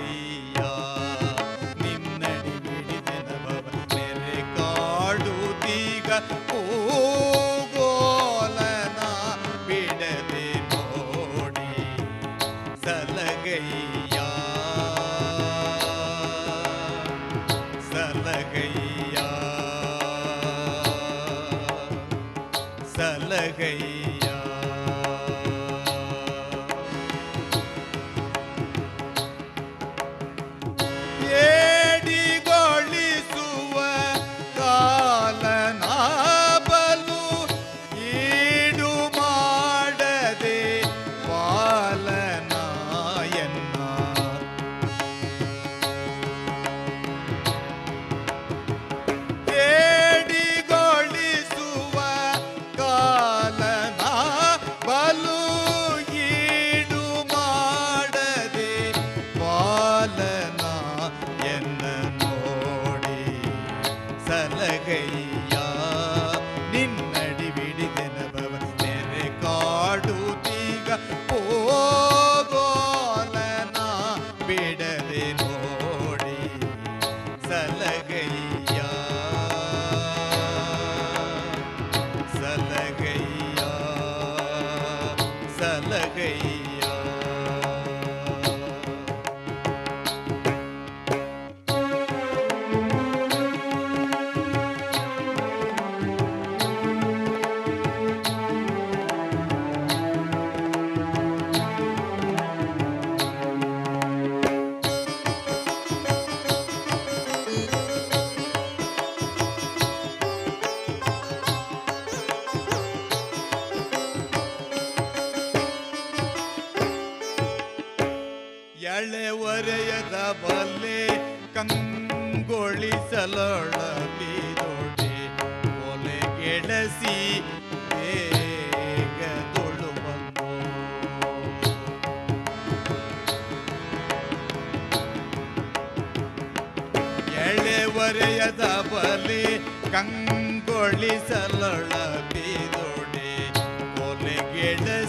que. सल गई ಕರ ಬಲ್ಲೆ ಕಂಗೊಳಿಸಲೊಳಲಿ ದೊಡೆ ಕೊಲೆ ಗೆಳಸಿ ಎಳೆವರೆಯದ ಬಲಿ ಕಂಗೊಳಿಸಲೊಳ ಬಿದೊಡೆ ಕೊಲೆ ಗೆಳಸಿ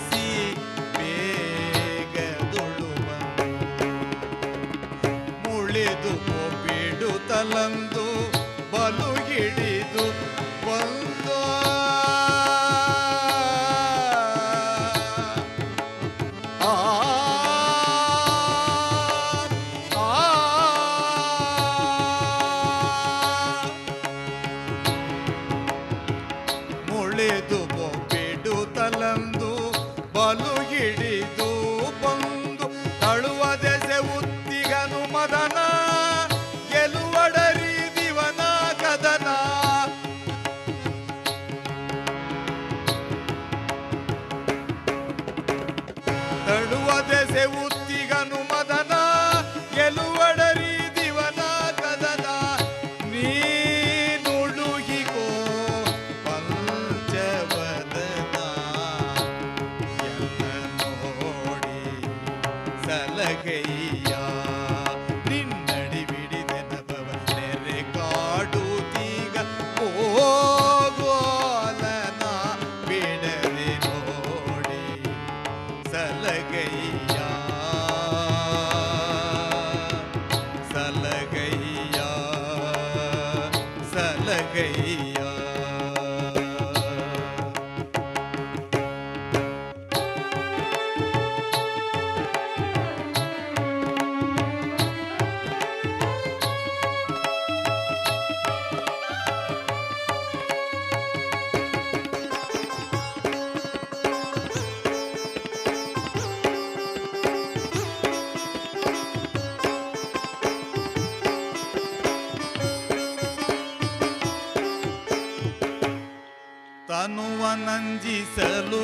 ತನುವನಂಜಿಸಲು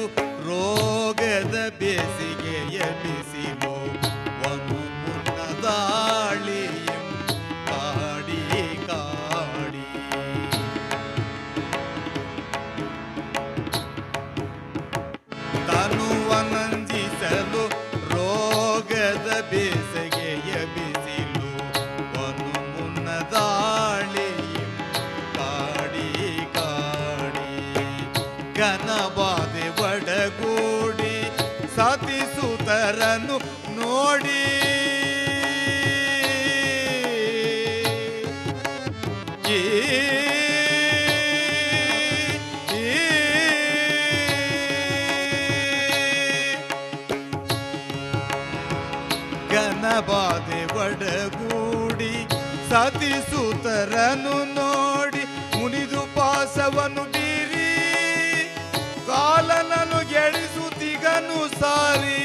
ರೋಗದ ಬೇಸಿಗೆಯ ಬಿಸಿಲು ಬಾಧೆ ಒಡಗೂಡಿ ಸತಿಸೂತರನು ನೋಡಿ ಮುನಿದು ಪಾಸವನ್ನು ಬೀರಿ ಕಾಲನನು ಗೆಳಿಸುತ್ತಿಗನು ಸಾರಿ.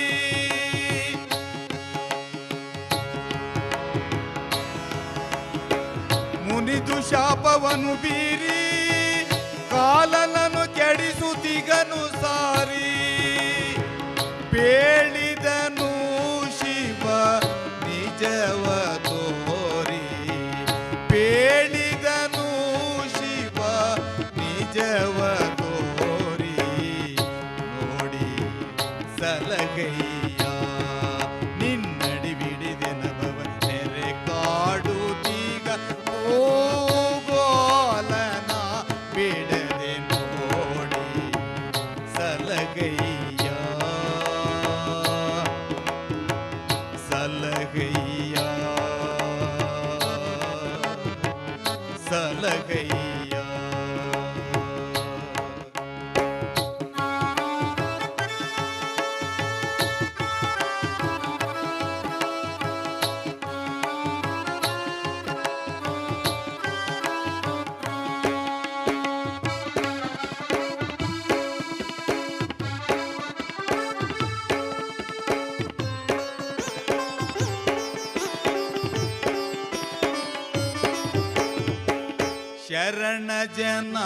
ಮುನಿದು ಶಾಪವನ್ನು ಬೀರಿ ಕಾಲನನು ಕೆಡಿಸುತ್ತಿಗನು ಸಾರಿ. ಶರಣ ಜನ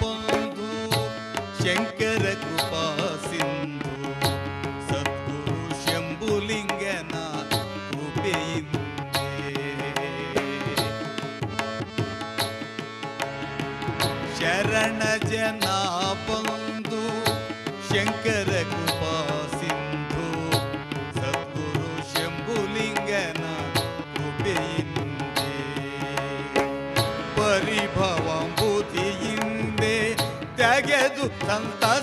ಬಂಧು ಶಂಕರ ಕೃಪಾ cantar.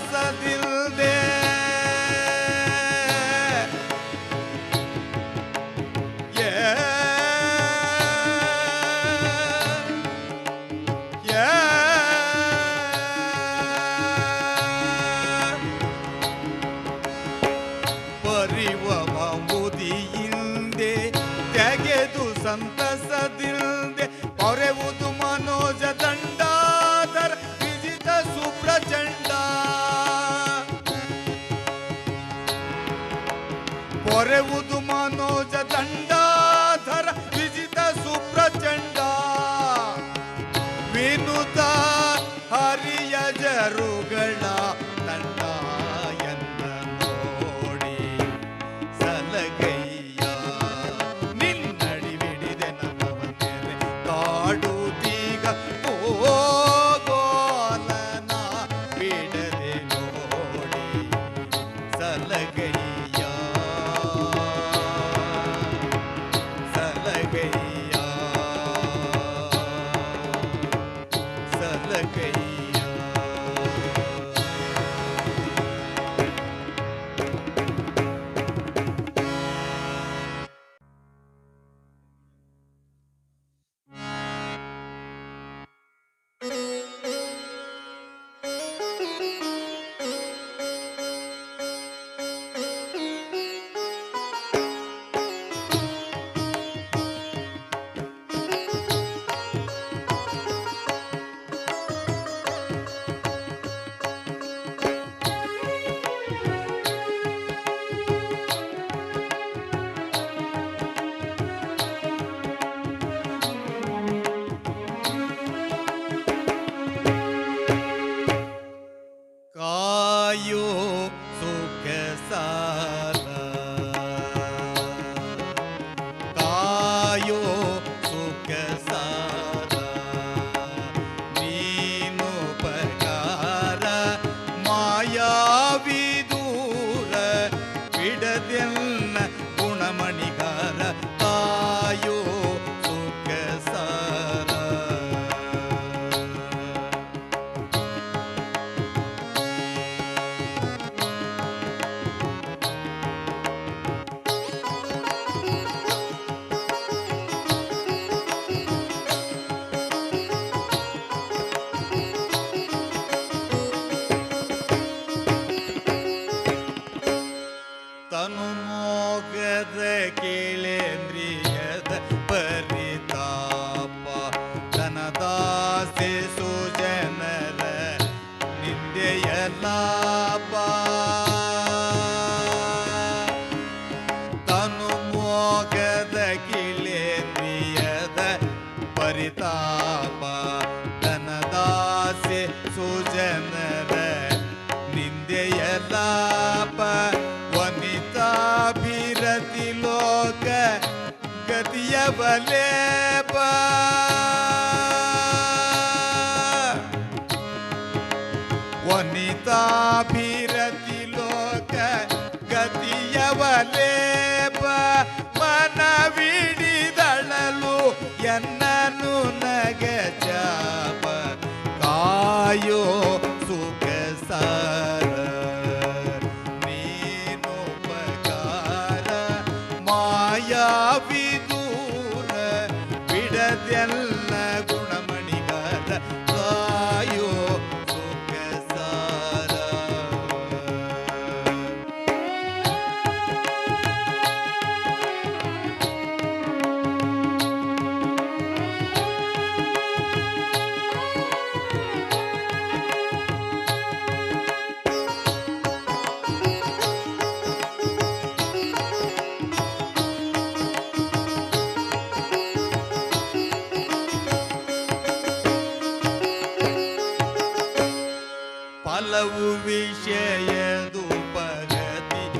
ಎಲ್ಲವೂ ವಿಷಯದು ಪಗತಿಯೊಡಗೂಡಿ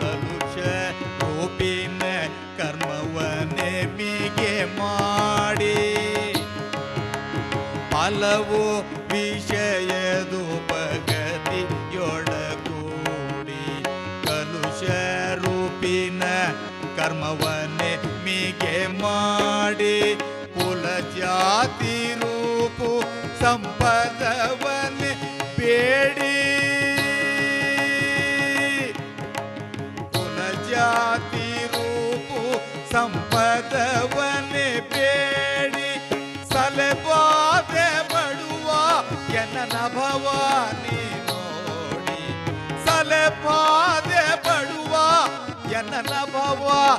ಕಲುಷ ರೂಪಿನ ಕರ್ಮವನೆಮಿಗೆ ಮಾಡಿ. ಫಲವು ವಿಷಯದು ಪಗತಿಯೊಡಗೂಡಿ ಕಲುಷ ರೂಪಿನ ಕರ್ಮವನೆ ಮಿಗೆ ಮಾಡಿ. ಕುಲ ತ್ಯಾಗ நல்லா பாப்போம்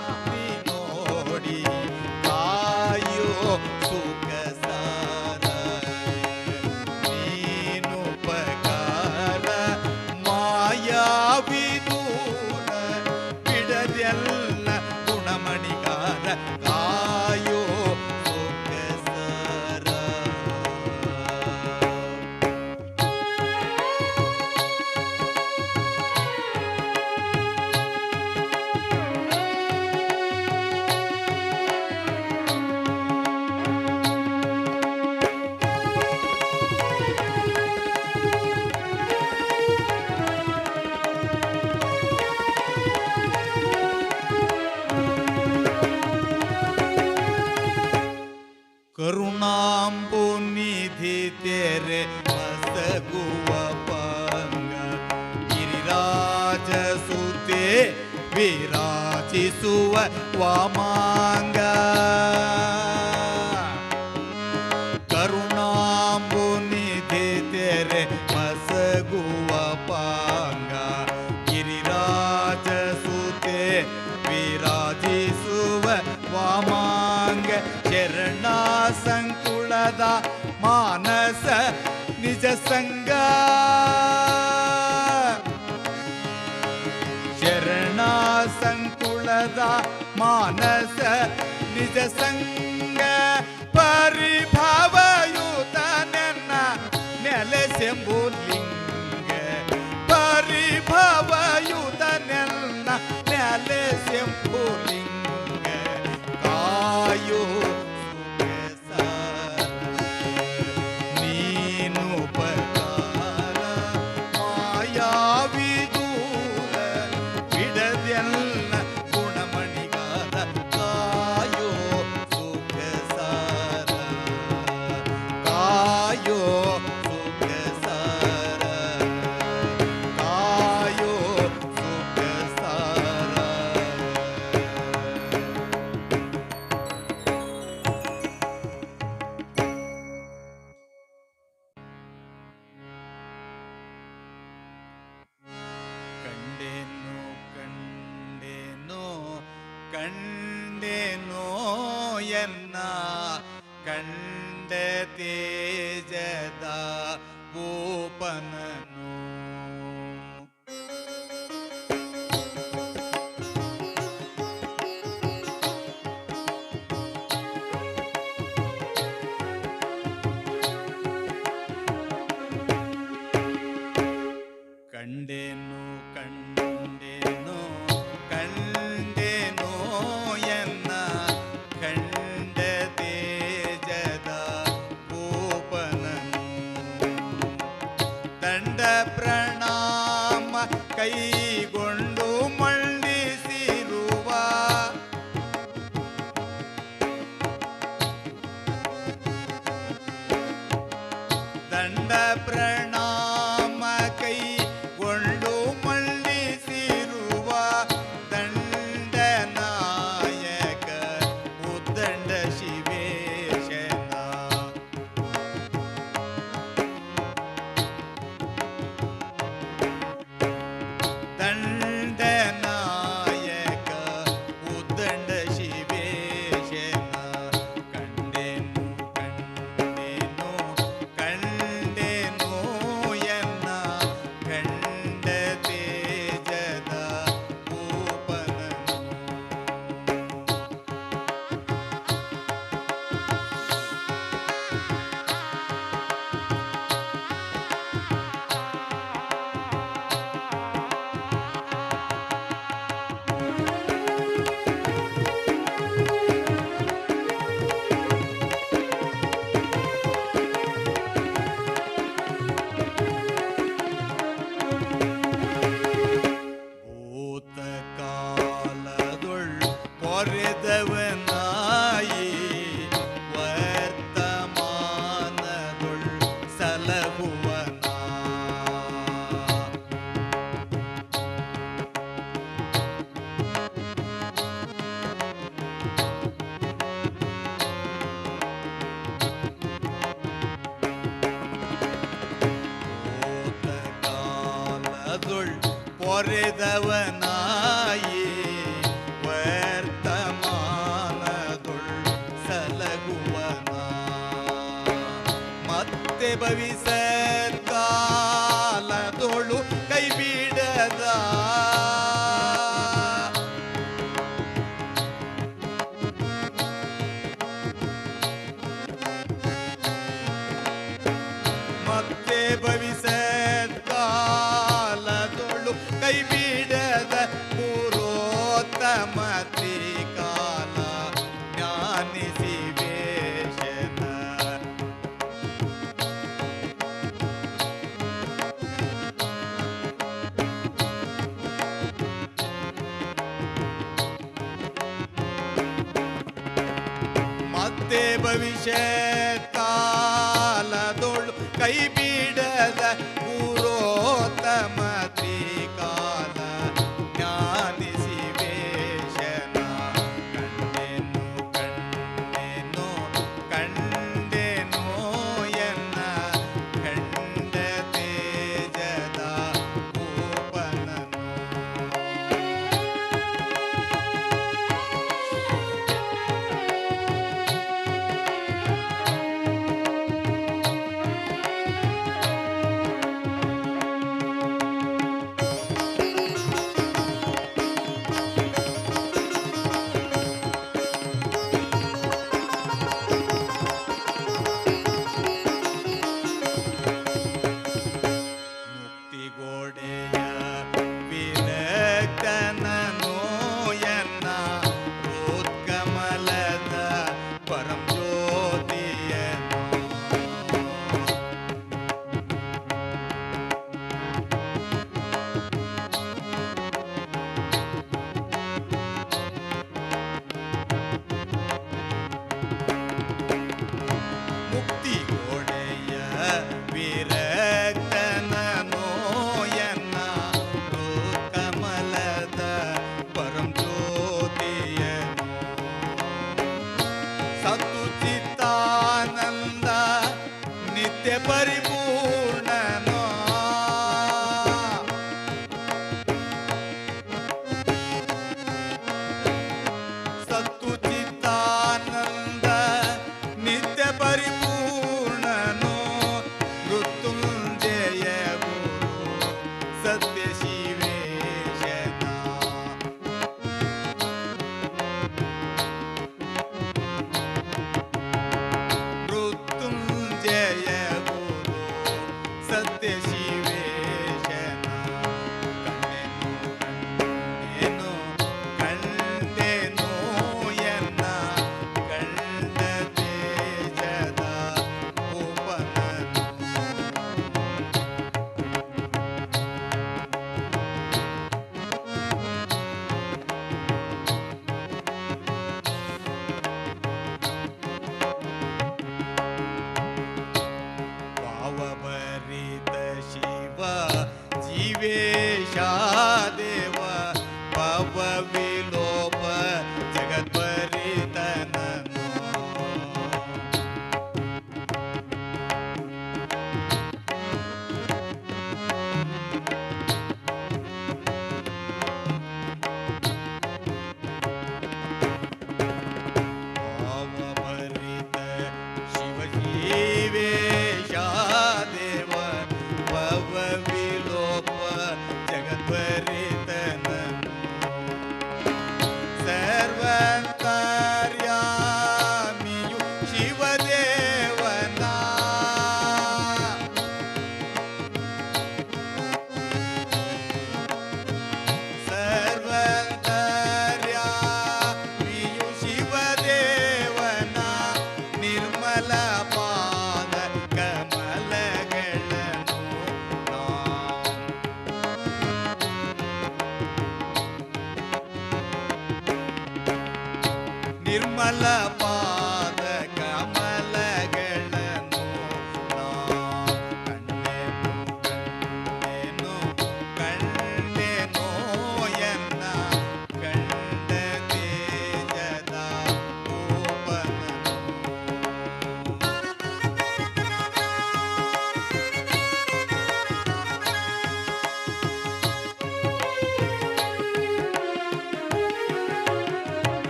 Tua mão. ಸದಾ ಮಾನಸ ನಿಜ ಸಂಗ ಪೊರೆದವನಾಯಿ Michel.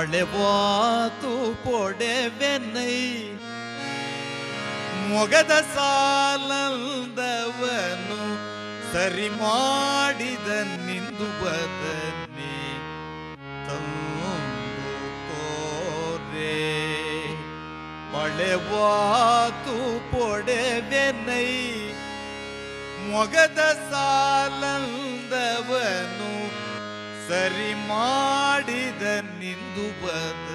मोळे ಬಾತು तू ಬೆನ್ನೈ ಮೊಗದ ಸಾಲಲ್ದವನು ಸರಿ ಮಾಡಿದ ನಿಂದು ಬದನ್ನಿ ತಂದು ತೋರೆ. ಮಳೆವಾತು ಪೊಡೆವೆನೈ. ಮೊಗದ ಸಾಲಲ್ದವನು ಸರಿ ಮಾಡಿ the.